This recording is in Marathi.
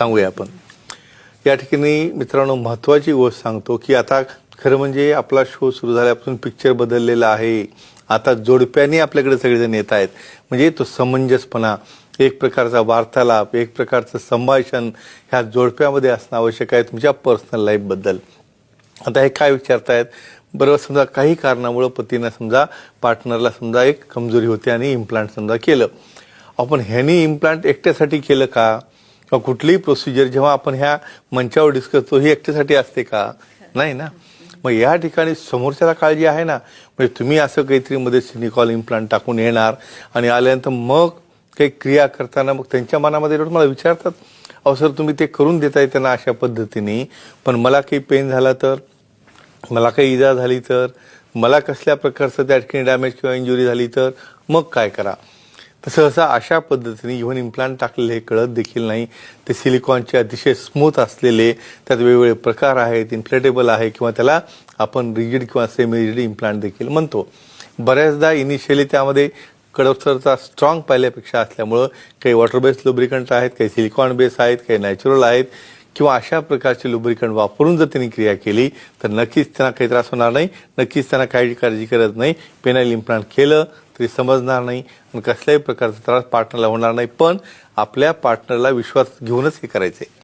सांगूया आपण. या ठिकाणी मित्रांनो महत्वाची गोष्ट सांगतो की आता खरं म्हणजे आपला शो सुरू झाल्यापासून पिक्चर बदललेला आहे. आता जोडप्याने आपल्याकडे सगळेजण येत आहेत. म्हणजे तो समंजसपणा एक प्रकारचा वार्तालाप एक प्रकारचं संभाषण ह्या जोडप्यामध्ये असणं आवश्यक आहे तुमच्या पर्सनल लाईफबद्दल आता हे काय विचारतायत? बरोबर समजा काही कारणामुळं पतीनं समजा पार्टनरला समजा एक कमजोरी होती आणि इम्प्लांट समजा केलं. आपण ह्यानी इम्प्लांट एकट्यासाठी केलं का? मग कुठलीही प्रोसिजर जेव्हा आपण ह्या मंचावर डिस्कस करतो ही एकट्यासाठी असते का? नाही ना? मग या ठिकाणी समोरच्याला काळजी आहे ना? म्हणजे तुम्ही असं काहीतरी मध्ये सिनिकॉल इम्प्लांट टाकून येणार आणि आल्यानंतर मग काही क्रिया करताना मग त्यांच्या मनामध्ये मला विचारतात अहो सर तुम्ही ते करून देताय त्यांना अशा पद्धतीने पण मला काही पेन झाला तर? मला काही इजा झाली तर? मला कसल्या प्रकारचं त्या ठिकाणी डॅमेज किंवा इंजुरी झाली तर? मग काय करा? तर सहसा अशा पद्धतीने इव्हन इम्प्लांट टाकलेले हे कळत देखील नाही. ते सिलिकॉनचे अतिशय स्मूथ असलेले त्यात वेगवेगळे प्रकार आहेत इन्फ्लेटेबल आहे किंवा त्याला आपण रिजिड किंवा सेमी रिजिड इम्प्लांट देखील म्हणतो. बऱ्याचदा इनिशियली त्यामध्ये कडकसरचा स्ट्रॉंग पाहिल्यापेक्षा असल्यामुळं काही वॉटर बेस्ड लुब्रिकंट आहेत काही सिलिकॉन बेस आहेत काही नॅचरल आहेत. किंवा अशा प्रकारचे लुब्रिकंट वापरून जर त्यांनी क्रिया केली तर नक्कीच त्यांना काही त्रास होणार नाही. नक्कीच त्यांना काही काळजी करत नाही. पेनाईल इम्प्लांट केलं तरी समजणार नाही आणि कसल्याही प्रकारचा त्रास पार्टनरला होणार नाही. पण आपल्या पार्टनरला विश्वास घेऊनच हे करायचे